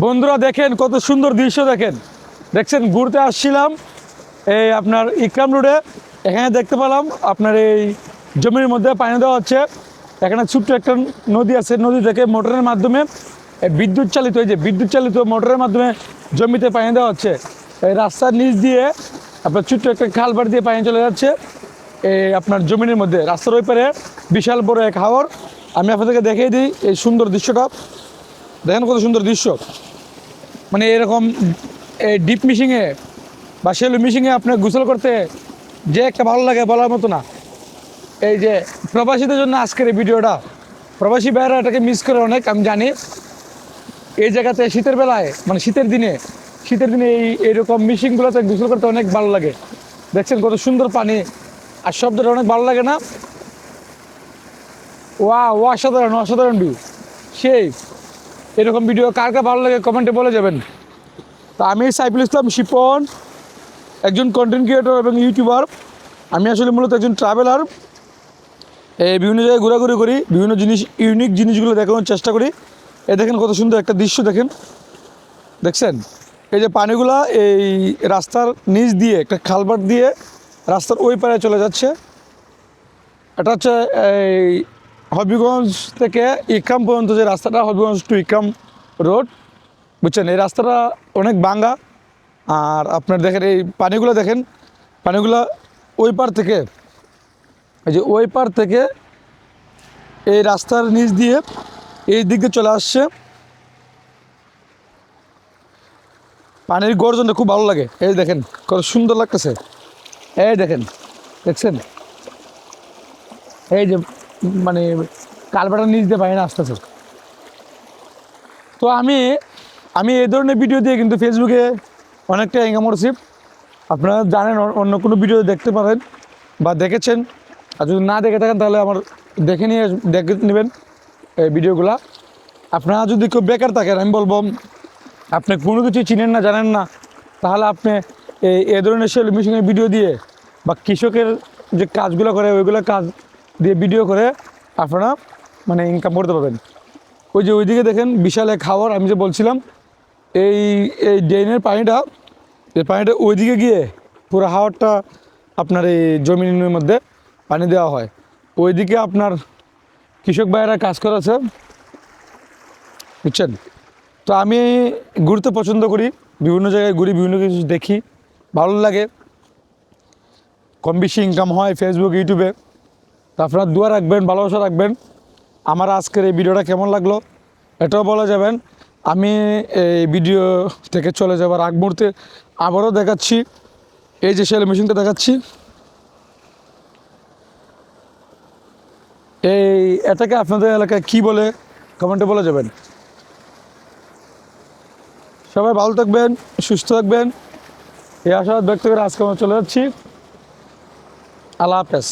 বন্ধুরা দেখেন, কত সুন্দর দৃশ্য দেখেন। দেখছেন, ঘুরতে আসছিলাম এই আপনার ইকরাম রোডে। এখানে দেখতে পেলাম আপনার এই জমির মধ্যে পানি দেওয়া হচ্ছে। এখানে ছোট্ট একটা নদী আছে, নদী থেকে মোটরের মাধ্যমে বিদ্যুৎ চালিত, এই যে বিদ্যুৎ চালিত মোটরের মাধ্যমে জমিতে পানি দেওয়া হচ্ছে। এই রাস্তার নিচ দিয়ে আপনার ছোট্ট একটা খালবার দিয়ে পানি চলে যাচ্ছে এই আপনার জমিনের মধ্যে। রাস্তার ওই পারে বিশাল বড় এক হাওর। আমি আপনাদেরকে দেখিয়ে দিই এই সুন্দর দৃশ্যটা। দেখেন কত সুন্দর দৃশ্য। মানে এরকম এই ডিপ মিশিংয়ে বা সেলু মিশিংয়ে আপনার গোসল করতে যে একটা ভালো লাগে বলার মতো না। এই যে প্রবাসীদের জন্য আজকের এই ভিডিওটা, প্রবাসী ভাইয়েরা এটাকে মিস করে অনেক, আমি জানি। এই জায়গাতে শীতের বেলায় মানে শীতের দিনে শীতের দিনে এই, এইরকম মিশিংগুলোতে গোসল করতে অনেক ভালো লাগে। দেখছেন কত সুন্দর পানি, আর শব্দটা অনেক ভালো লাগে না? ওয়া, অসাধারণ অসাধারণ ভিউ সেই এরকম ভিডিও কার কার ভালো লাগে কমেন্টে বলে যাবেন। তা আমি সাইফুল ইসলাম শিপন, একজন কন্টেন্ট ক্রিয়েটর এবং ইউটিউবার আমি আসলে মূলত একজন ট্রাভেলার এই বিভিন্ন জায়গায় ঘোরাঘুরি করি, বিভিন্ন জিনিস ইউনিক জিনিসগুলো দেখানোর চেষ্টা করি। এ দেখেন কত সুন্দর একটা দৃশ্য দেখেন। দেখছেন? এই যে পানিগুলা এই রাস্তার নিচ দিয়ে, একটা খালবাট দিয়ে রাস্তার ওই পারে চলে যাচ্ছে। এটা হচ্ছে এই হবিগঞ্জ থেকে ইকাম পর্যন্ত যে রাস্তাটা, হবিগঞ্জ টু ইকাম রোড বুঝছেন? এই রাস্তাটা অনেক বাঙ্গা আর আপনার দেখেন, এই পানিগুলো দেখেন, পানিগুলো ওই পার থেকে, এই যে ওই পার থেকে এই রাস্তার নিচ দিয়ে এই দিক দিয়ে চলে আসছে। পানির গর্জনটা খুব ভালো লাগে। এই দেখেন, কত সুন্দর লাগতেছে। এই দেখেন, দেখছেন? এই যে মানে কালবাটার নিচ দিয়ে পানি আসতেছে তো আমি আমি এই ধরনের ভিডিও দিয়ে কিন্তু ফেসবুকে অনেকটা ইনকাম করছি। আপনারা জানেন অন্য কোনো ভিডিও দেখতে পারেন বা দেখেছেন। আর যদি না দেখে থাকেন, তাহলে আমার দেখে নিয়ে দেখে নেবেন এই ভিডিওগুলা আপনারা যদি কেউ বেকার থাকেন, আমি বলব, আপনি কোনো কিছু চিনেন না, জানেন না, তাহলে আপনি এই এ ধরনের সেল মেশিনের ভিডিও দিয়ে বা কৃষকের যে কাজগুলো করে, ওইগুলো কাজ দিয়ে ভিডিও করে আপনারা মানে ইনকাম করতে পারবেন। ওই যে ওইদিকে দেখেন বিশাল এক খাওয়ার আমি যে বলছিলাম, এই এই ড্রেনের পানিটা, এই পানিটা ওইদিকে গিয়ে পুরো হাওয়ারটা আপনার এই জমিনের মধ্যে পানি দেওয়া হয়। ওইদিকে আপনার কৃষক ভাইয়েরা কাজ করেছে, বুঝছেন? তো আমি ঘুরতে পছন্দ করি, বিভিন্ন জায়গায় ঘুরি, বিভিন্ন কিছু দেখি, ভালো লাগে। কম বেশি ইনকাম হয় ফেসবুক ইউটিউবে তো আপনারা দোয়া রাখবেন, ভালোবাসা রাখবেন। আমার আজকের এই ভিডিওটা কেমন লাগল এটাও বলা যাবেন। আমি এই ভিডিও থেকে চলে যাবার আগ মুহূর্তে আবারও দেখাচ্ছি। এই যে সেল মেশিনটা দেখাচ্ছি। এই এটাকে আপনাদের এলাকায় কি বলে কমেন্টে বলে যাবেন। সবাই ভালো থাকবেন, সুস্থ থাকবেন। এই আশাবাদ ব্যক্ত করে আজকে আমরা চলে যাচ্ছি। আল্লাহ হাফেজ।